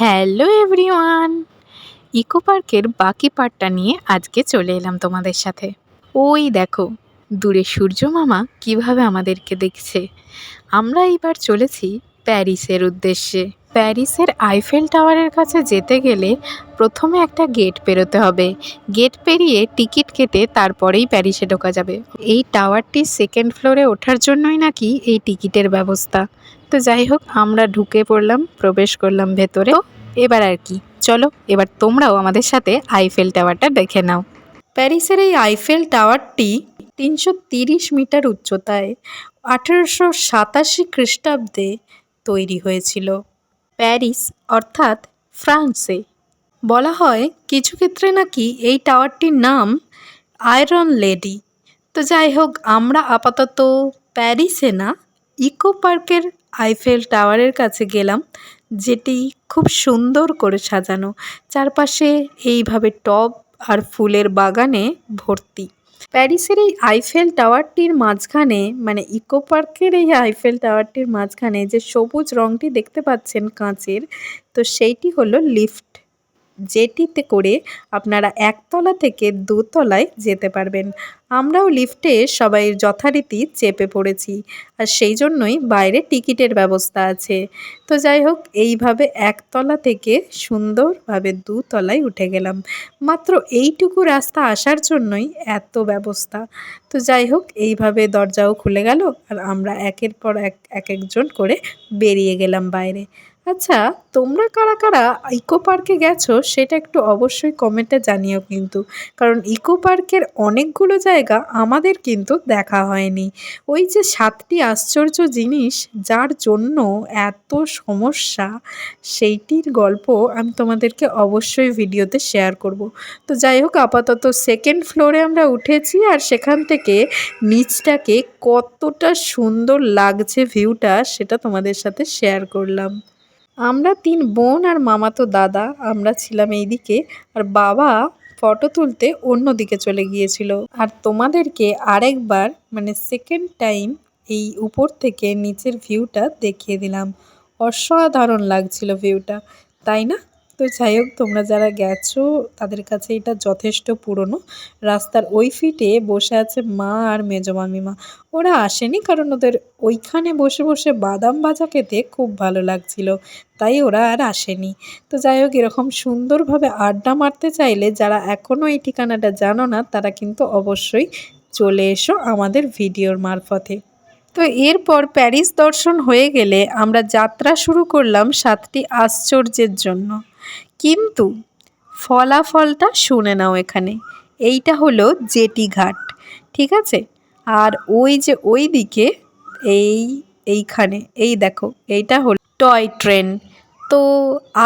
Hello everyone. Eco পার্কের বাকি পার্টটা নিয়ে আজকে চলে এলাম তোমাদের সাথে। ওই দেখো, দূরে সূর্য মামা কীভাবে আমাদেরকে দেখছে। আমরা এইবার চলেছি প্যারিসের উদ্দেশ্যে। প্যারিসের আইফেল টাওয়ারের কাছে যেতে গেলে প্রথমে একটা গেট পেরোতে হবে। গেট পেরিয়ে টিকিট কেটে তারপরেই প্যারিসে ঢোকা যাবে। এই টাওয়ারটি সেকেন্ড ফ্লোরে ওঠার জন্যই নাকি এই টিকিটের ব্যবস্থা। তো যাই হোক, আমরা ঢুকে পড়লাম, প্রবেশ করলাম ভেতরে। এবার আর কি, চলো, এবার তোমরাও আমাদের সাথে আইফেল টাওয়ারটা দেখে নাও। প্যারিসের এই আইফেল টাওয়ারটি তিনশো তিরিশ মিটার উচ্চতায় আঠেরোশো সাতাশি খ্রিস্টাব্দে তৈরি হয়েছিল। প্যারিস, অর্থাৎ ফ্রান্সে। বলা হয় কিছু ক্ষেত্রে নাকি এই টাওয়ারটির নাম আয়রন লেডি তো যাই হোক, আমরা আপাতত প্যারিসে না, ইকো পার্কের আইফেল টাওয়ারের কাছে গেলাম, যেটি খুব সুন্দর করে সাজানো। চারপাশে এইভাবে টব আর ফুলের বাগানে ভর্তি। প্যারিসের এই আইফেল টাওয়ারটির মাঝখানে মানে ইকো পার্কের এই আইফেল টাওয়ারটির মাঝখানে যে সবুজ রংটি দেখতে পাচ্ছেন কাঁচের, তো সেইটি হলো লিফট। যেটিতে করে আপনারা একতলা থেকে দোতলায় যেতে পারবেন। আমরাও লিফটে সবাই যথারীতি চেপে পড়েছি আর সেই জন্যই বাইরে টিকিটের ব্যবস্থা আছে। তো যাই হোক, এইভাবে একতলা থেকে সুন্দরভাবে দুতলায় উঠে গেলাম। মাত্র এইটুকু রাস্তা আসার জন্যই এত ব্যবস্থা। তো যাই হোক, এইভাবে দরজাও খুলে গেল আর আমরা একের পর এক এক একজন করে বেরিয়ে গেলাম বাইরে। আচ্ছা তোমরা কারা কারা ইকো পার্কে গেছো সেটা একটু অবশ্যই কমেন্টে জানিও কিন্তু। কারণ ইকো পার্কের অনেকগুলো জায়গা আমাদের কিন্তু দেখা হয়নি। ওই যে সাতটি আশ্চর্য জিনিস যার জন্য এত সমস্যা, সেইটির গল্প আমি তোমাদেরকে অবশ্যই ভিডিওতে শেয়ার করব। তো যাই হোক, আপাতত সেকেন্ড ফ্লোরে আমরা উঠেছি আর সেখান থেকে নিচটাকে কতটা সুন্দর লাগছে ভিউটা সেটা তোমাদের সাথে শেয়ার করলাম। আমরা তিন বোন আর মামাতো দাদা, আমরা ছিলাম এইদিকে। আর বাবা ফটো তুলতে অন্য দিকে চলে গিয়েছিল। আর তোমাদেরকে আরেকবার মানে সেকেন্ড টাইম এই উপর থেকে নিচের ভিউটা দেখিয়ে দিলাম। অসাধারণ লাগছিল ভিউটা তাই না? তো যাই হোক, তোমরা যারা গেছো, তাদের কাছে এটা যথেষ্ট পুরনো। রাস্তার ওই ফিটে বসে আছে মা আর মেজো মামিমা। ওরা আসেনি কারণ ওদের ওইখানে বসে বসে বাদাম ভাজা খেতে খুব ভালো লাগছিল। তাই ওরা আর আসেনি। তো যাই হোক, এরকম সুন্দরভাবে আড্ডা মারতে চাইলে যারা এখনও এই ঠিকানাটা জানো না, তারা কিন্তু অবশ্যই চলে এসো আমাদের ভিডিওর মারফতে। তো এরপর প্যারিস দর্শন হয়ে গেলে আমরা যাত্রা শুরু করলাম সাতটি আশ্চর্যের জন্য। কিন্তু ফলাফলটা শুনে নাও এখানে। এইটা হলো জেটি ঘাট, ঠিক আছে? আর ওই যে ওই দিকে এই, এইখানে, এই দেখো, এইটা হলো টয় ট্রেন। তো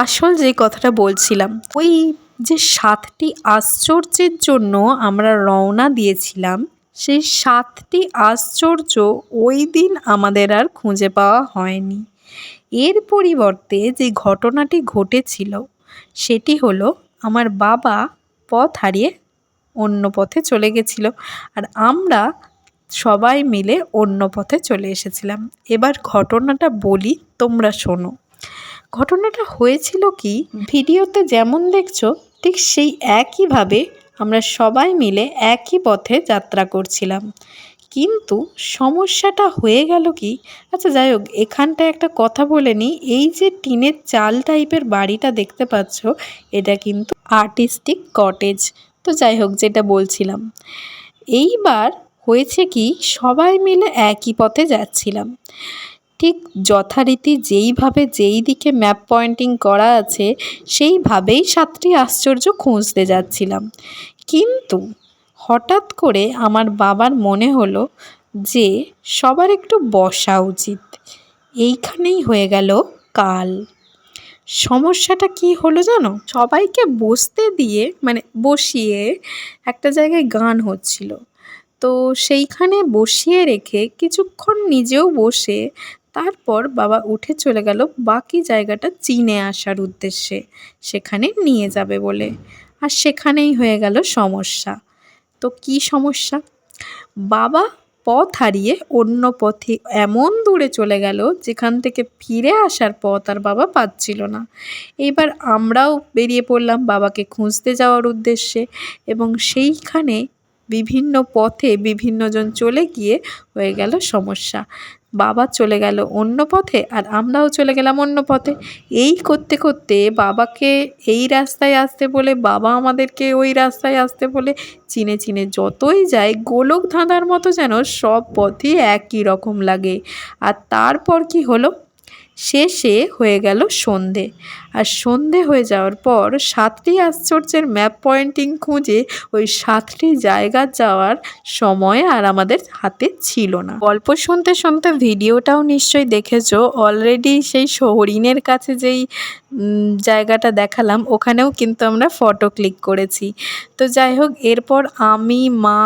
আসল যে কথাটা বলছিলাম, ওই যে সাতটি আশ্চর্যের জন্য আমরা রওনা দিয়েছিলাম, সেই সাতটি আশ্চর্য ওই দিন আমাদের আর খুঁজে পাওয়া হয়নি। এর পরিবর্তে যে ঘটনাটি ঘটেছিল সেটি হলো, আমার বাবা পথ হারিয়ে অন্য পথে চলে গেছিল আর আমরা সবাই মিলে অন্য পথে চলে এসেছিলাম। এবার ঘটনাটা বলি, তোমরা শোনো। ঘটনাটা হয়েছিল কি, ভিডিওতে যেমন দেখছ, ঠিক সেই একইভাবে আমরা সবাই মিলে একই পথে যাত্রা করছিলাম। কিন্তু সমস্যাটা হয়ে গেল কি? আচ্ছা যাই হোক, এখানটায় একটা কথা বলে নিই এই যে টিনের চাল টাইপের বাড়িটা দেখতে পাচ্ছ, এটা কিন্তু আর্টিস্টিক কটেজ তো যাই হোক, যেটা বলছিলাম। এইবার হয়েছে কি, সবাই মিলে একই পথে যাচ্ছিলাম। ঠিক যথারীতি যেইভাবে যেই দিকে ম্যাপ পয়েন্টিং করা আছে, সেইভাবেই সাতটি আশ্চর্য খুঁজতে যাচ্ছিলাম। কিন্তু হঠাৎ করে আমার বাবার মনে হলো যে সবার একটু বসা উচিত। এইখানেই হয়ে গেল কাল। সমস্যাটা কি হলো জানো? সবাইকে বসতে দিয়ে মানে বসিয়ে একটা জায়গায় গান হচ্ছিল। তো সেইখানে বসিয়ে রেখে কিছুক্ষণ নিজেও বসে তারপর বাবা উঠে চলে গেল বাকি জায়গাটা চিনে আসার উদ্দেশ্যে। সেখানে নিয়ে যাবে বলে। আর সেখানেই হয়ে গেল সমস্যা। তো কি সমস্যা? বাবা পথ হারিয়ে অন্য পথে এমন দূরে চলে গেল যেখান থেকে ফিরে আসার পথ আর বাবা পাচ্ছিল না। এবার আমরাও বেরিয়ে পড়লাম বাবাকে খুঁজতে যাওয়ার উদ্দেশ্যে এবং সেইখানে বিভিন্ন পথে বিভিন্নজন চলে গিয়ে হয়ে গেল সমস্যা। বাবা চলে গেল অন্য পথে আর আমরাও চলে গেলাম অন্য পথে। এই করতে করতে বাবাকে এই রাস্তায় আসতে বলে, বাবা আমাদেরকে ওই রাস্তায় আসতে বলে, চিনে চিনে যতই যায় গোলক ধাঁধার মতো যেন সব পথই একই রকম লাগে। আর তারপর কি হলো? শেষে হয়ে গেল সন্ধে। আর সন্ধে হয়ে যাওয়ার পর সাতটি আশ্চর্যের ম্যাপ পয়েন্টিং খুঁজে ওই সাতটি জায়গা যাওয়ার সময় আর আমাদের হাতে ছিল না। গল্প শুনতে শুনতে ভিডিওটাও নিশ্চয়ই দেখেছ। অলরেডি সেই হরিণের কাছে যেই জায়গাটা দেখালাম, ওখানেও কিন্তু আমরা ফটো ক্লিক করেছি। তো যাই হোক, এরপর আমি, মা,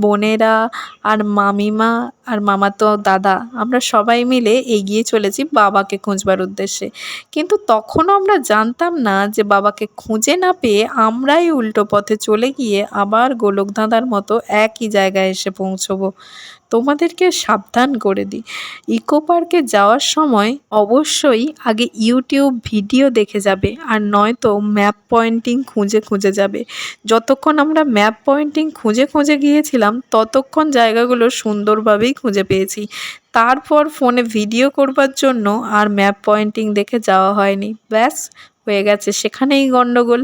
বোনেরা আর মামিমা আর মামাতো দাদা, আমরা সবাই মিলে এগিয়ে চলেছি বাবাকে খুঁজবার উদ্দেশ্যে। কিন্তু তখনও আমরা জানতাম না যে বাবাকে খুঁজে না পেয়ে আমরাই উল্টো পথে চলে গিয়ে আবার গোলক ধাঁধার মতো একই জায়গায় এসে পৌঁছবো। তোমাদেরকে সাবধান করে দিই। ইকো পার্কে যাওয়ার সময় অবশ্যই আগে ইউটিউব ভিডিও দেখে যাবে আর নয়তো ম্যাপ পয়েন্টিং খুঁজে খুঁজে যাবে। যতক্ষণ আমরা ম্যাপ পয়েন্টিং খুঁজে খুঁজে গিয়েছিলাম, ততক্ষণ জায়গাগুলো সুন্দরভাবেই খুঁজে পেয়েছি। তারপর ফোনে ভিডিও করবার জন্য আর ম্যাপ পয়েন্টিং দেখে যাওয়া হয়নি। ব্যাস, হয়ে গেছে। সেখানেই গণ্ডগোল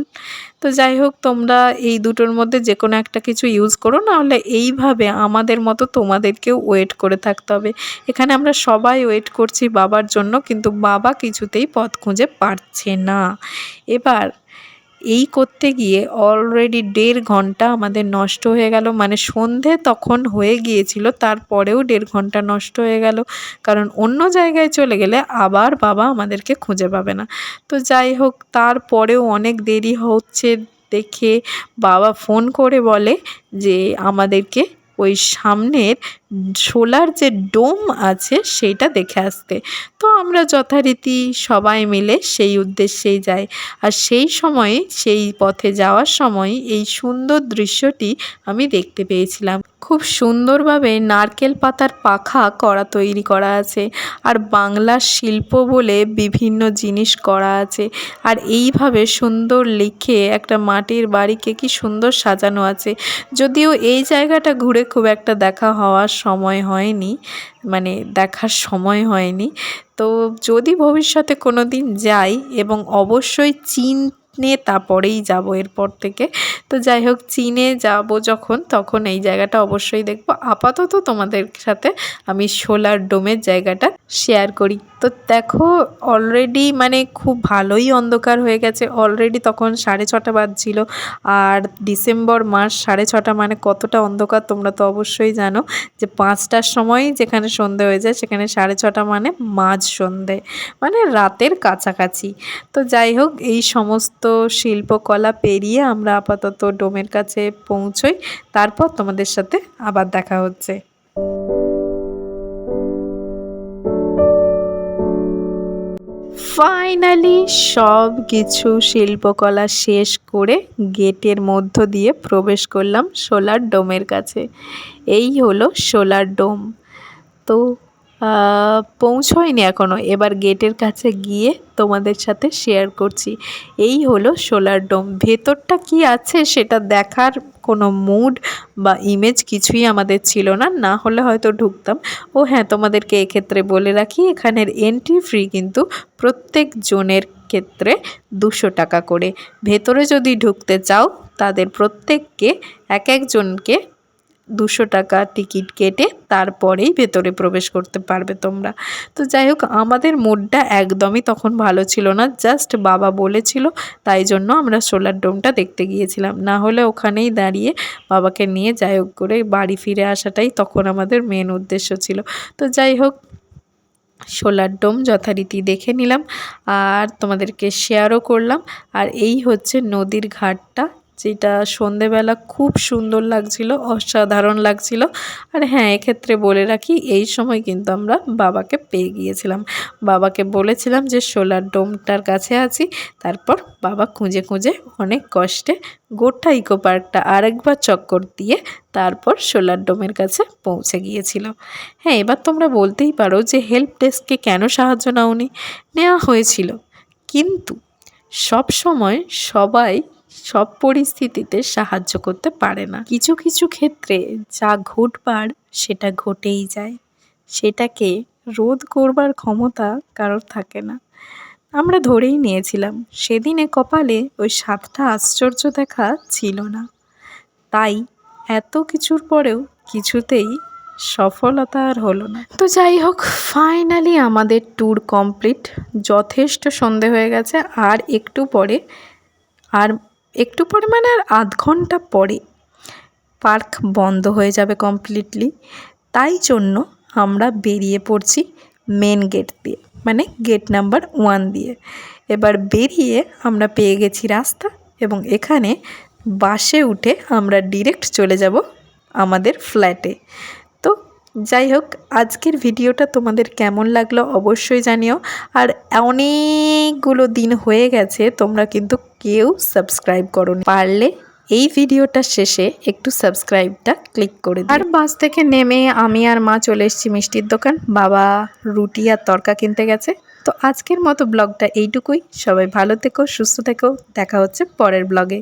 তো যাই হোক, তোমরা এই দুটোর মধ্যে যে কোনো একটা কিছু ইউজ করো, নাহলে এইভাবে আমাদের মতো তোমাদেরকেও ওয়েট করে থাকতে হবে। এখানে আমরা সবাই ওয়েট করছি বাবার জন্য, কিন্তু বাবা কিছুতেই পথ খুঁজে পারছে না। এবার এই করতে গিয়ে অলরেডি দেড় ঘণ্টা আমাদের নষ্ট হয়ে গেল। মানে সন্ধে তখন হয়ে গিয়েছিল, তারপরেও দেড় ঘণ্টা নষ্ট হয়ে গেল। কারণ অন্য জায়গায় চলে গেলে আবার বাবা আমাদেরকে খুঁজে পাবে না। তো যাই হোক, তারপরেও অনেক দেরি হচ্ছে দেখে বাবা ফোন করে বলে যে, আমাদেরকে ওই সামনের সোলার যে ডোম আছে সেইটা দেখে আসতে। তো আমরা যথারীতি সবাই মিলে সেই উদ্দেশ্যেই যাই। আর সেই সময়ে, সেই পথে যাওয়ার সময় এই সুন্দর দৃশ্যটি আমি দেখতে পেয়েছিলাম। খুব সুন্দরভাবে নারকেল পাতার পাখা করা তৈরি করা আছে আর বাংলার শিল্প বলে বিভিন্ন জিনিস করা আছে। আর এইভাবে সুন্দর লিখে একটা মাটির বাড়িকে কি সুন্দর সাজানো আছে। যদিও এই জায়গাটা ঘুরে খুব একটা দেখা হওয়ার সময় হয়নি মানে দেখার সময় হয়নি। তো যদি ভবিষ্যতে কোনো দিন যাই এবং অবশ্যই চীন চীনে তারপরেই যাব এরপর থেকে, তো যাই হোক চীনে যাব যখন, তখন এই জায়গাটা অবশ্যই দেখব। আপাতত তোমাদের সাথে আমি সোলার ডোমের জায়গাটা শেয়ার করি। তো দেখো অলরেডি মানে খুব ভালোই অন্ধকার হয়ে গেছে। অলরেডি তখন সাড়ে ছটা বাজছিল। আর ডিসেম্বর মাস সাড়ে ছটা মানে কতটা অন্ধকার তোমরা তো অবশ্যই জানো যে পাঁচটার সময় যেখানে সন্ধে হয়ে যায়, সেখানে সাড়ে ছটা মানে মাঝ সন্ধে মানে রাতের কাছাকাছি। তো যাই হোক, এই সমস্ত শিল্পকলা পেরিয়ে আমরা আপাতত ডোমের কাছে পৌঁছই। তারপর তোমাদের সাথে আবার দেখা হচ্ছে। ফাইনালি সব কিছু শিল্পকলা শেষ করে গেটের মধ্য দিয়ে প্রবেশ করলাম সোলার ডোমের কাছে। এই হলো সোলার ডোম। তো পৌঁছয়নি এখনও এবার গেটের কাছে গিয়ে তোমাদের সাথে শেয়ার করছি। এই হলো সোলার ডোম। ভেতরটা কি আছে সেটা দেখার কোনো মুড বা ইমেজ কিছুই আমাদের ছিল না। না হলে হয়তো ঢুকতাম। ও হ্যাঁ তোমাদেরকে এক্ষেত্রে বলে রাখি, এখানের এন্ট্রি ফ্রি কিন্তু প্রত্যেক জনের ক্ষেত্রে দুশো টাকা করে। ভেতরে যদি ঢুকতে চাও, তাদের প্রত্যেককে এক একজনকে দুশো টাকা টিকিট কেটে তারপরেই ভেতরে প্রবেশ করতে পারবে তোমরা। তো যাই হোক, আমাদের মুডটা একদমই তখন ভালো ছিল না জাস্ট বাবা বলেছিল, তাই জন্য আমরা সোলার ডোমটা দেখতে গিয়েছিলাম। না হলে ওখানেই দাঁড়িয়ে বাবাকে নিয়ে যাই হোক করে বাড়ি ফিরে আসাটাই তখন আমাদের মেন উদ্দেশ্য ছিল। তো যাই হোক, সোলার ডোম যথারীতি দেখে নিলাম, আর তোমাদেরকে শেয়ারও করলাম। আর এই হচ্ছে নদীর ঘাটটা। যেটা সন্ধেবেলা খুব সুন্দর লাগছিল, অসাধারণ লাগছিল। আর হ্যাঁ এক্ষেত্রে বলে রাখি, এই সময় কিন্তু আমরা বাবাকে পেয়ে গিয়েছিলাম। বাবাকে বলেছিলাম যে, সোলার ডোমটার কাছে আছি। তারপর বাবা খুঁজে খুঁজে অনেক কষ্টে গোটা ইকো পার্কটা আরেকবার চক্কর দিয়ে তারপর সোলার ডোমের কাছে পৌঁছে গিয়েছিল। হ্যাঁ এবার তোমরা বলতেই পারো যে, হেল্প ডেস্ককে কেন সাহায্য নাওনি? নেওয়া হয়েছিল। কিন্তু সব সময় সবাই সব পরিস্থিতিতে সাহায্য করতে পারে না। কিছু কিছু ক্ষেত্রে যা ঘটবার সেটা ঘটেই যায়। সেটাকে রোধ করবার ক্ষমতা কারোর থাকে না। আমরা ধরেই নিয়েছিলাম, সেদিনে কপালে ওই সাতটা আশ্চর্য দেখা ছিল না। তাই এত কিছুর পরেও কিছুতেই সফলতা আর হলো না। তো যাই হোক ফাইনালি আমাদের ট্যুর কমপ্লিট যথেষ্ট সন্ধে হয়ে গেছে, আর একটু পরে আর একটু পরে মানে আর আধ ঘণ্টা পরে পার্ক বন্ধ হয়ে যাবে কমপ্লিটলি তাই জন্য আমরা বেরিয়ে পড়ছি মেন গেট দিয়ে মানে গেট নাম্বার ওয়ান দিয়ে। এবার বেরিয়ে আমরা পেয়ে গেছি রাস্তা এবং এখানে বাসে উঠে আমরা ডিরেক্ট চলে যাব আমাদের ফ্ল্যাটে যাই হোক, আজকের ভিডিওটা তোমাদের কেমন লাগল অবশ্যই জানিও। আর অনেকগুলো দিন হয়ে গেছে, তোমরা কিন্তু কেউ সাবস্ক্রাইব করো পারলে এই ভিডিওটা শেষে একটু সাবস্ক্রাইবটা ক্লিক করে। আর বাস থেকে নেমে আমি আর মা চলে এসেছি মিষ্টির দোকান। বাবা রুটি আর তরকা কিনতে গেছে। তো আজকের মতো ব্লগটা এইটুকুই। সবাই ভালো থেকো, সুস্থ থেকো। দেখা হচ্ছে পরের ব্লগে।